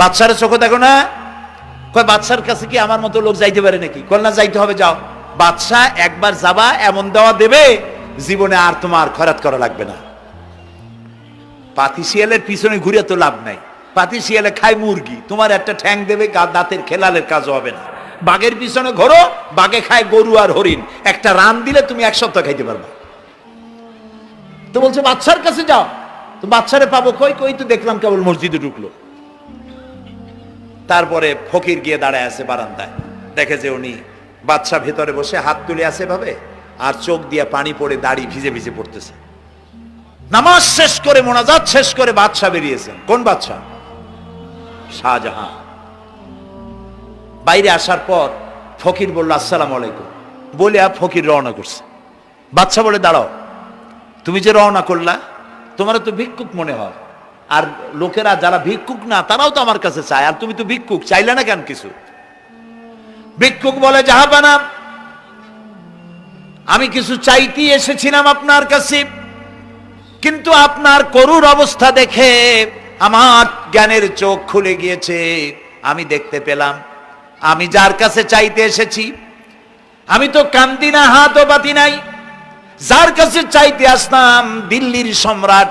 বাচ্চারে চোখে দেখো না? কয়, বাচ্চার কাছে কি আমার মতো লোক যাইতে পারে নাকি? কল না, যাইতে হবে, যাও। বাচ্চা একবার যাবা, এমন দেওয়া দেবে, জীবনে আর তোমার খরাত করা লাগবে না। পাতি শিয়ালের পিছনে ঘুরে তো লাভ নাই। পাতি শিয়ালে খায় মুরগি, তোমার একটা ঠ্যাং দেবে দাঁতের খেলালের কাজ হবে না। বাঘের পিছনে ঘোরো, বাঘে খায় গরু আর হরিণ। একটা রান দিলে তুমি এক সপ্তাহ খাইতে পারবা। তো বলছে, বাচ্চার কাছে যাও। তো বাচ্চারে পাবো, কই কই তো দেখলাম কেবল মসজিদে ঢুকলো। তারপরে ফকির গিয়ে দাঁড়ায় আছে বারান্দায়। দেখে যে উনি বাচ্চা ভেতরে বসে হাত তুলে আছে ভাবে আর চোখ দিয়ে পানি পড়ে দাড়ি ভিজে ভিজে পড়তেছে। নামাজ শেষ করে, মোনাজাত শেষ করে বাদশা বেরিয়েছেন। কোন বাদশা শাহজাহান। বাইরে আসার পর ফকির বলল, আসসালাম আলাইকুম। বলে আর ফকির রওনা করছে। বাচ্চা বলে, দাঁড়াও, তুমি যে রওনা করলা তোমার তো ভিক্ষুক মনে হয়। আর লোকেরা যারা ভিক্ষুক না, তারাও তো আমার কাছে চায়। আর তুমি তো ভিক্ষুক, চাইলে না কেন কিছু? ভিক্ষুক বলে জাহাবানা আমি কিছু চাইতেই এসেছিলাম আপনার কাছে, কিন্তু আপনার করুর অবস্থা দেখে আমার জ্ঞানের চোখ খুলে গিয়েছে। আমি দেখতে পেলাম, আমি যার কাছে চাইতে এসেছি, আমি তো কান্দি না, হাতও বাতি নাই, যার কাছে চাইতে আসলাম দিল্লির সম্রাট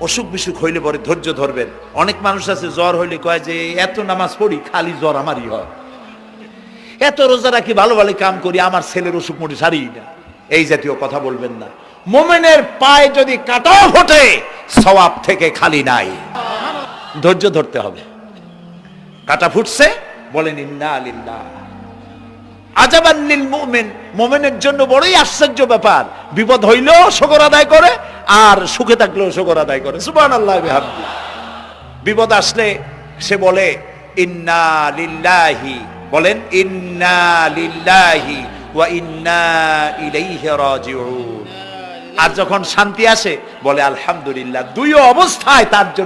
অসুখ বিসুখ হইলে পরে ধৈর্য ধরবেন। অনেক মানুষ আছে, জ্বর হইলে কয় যে, এত নামাজ পড়ি, খালি জ্বর আমারই হয়। এত রোজা রাখি, ভালো ভালো কাম করি, আমার ছেলের অসুখ মোটে সারি না। এই জাতীয় কথা বলবেন না। মোমেনের পায়ে যদি কাটাও ফোটে, সওয়াব থেকে খালি নাই। ধৈর্য ধরতে হবে। কাটা ফুটছে, বলেন, ইন্না আলিল্লাহ আজাবান্নিল মুমিন। মুমিনের জন্য বড়ই আশ্চর্য ব্যাপার। বিপদ হইলেও শকর আদায় করে আর সুখে থাকলেও শোকর আদায় করে। সুবান আল্লাহ বিপদ আসলে সে বলে, ইন্না লিল্লাহি। বলেন, ইন্না লিল্লাহি ওয়া ইন্না ইলাইহি রাজিউন। আর যখন শান্তি আসে, বলে, আলহামদুলিল্লাহ। দুই অবস্থায় তার জন্য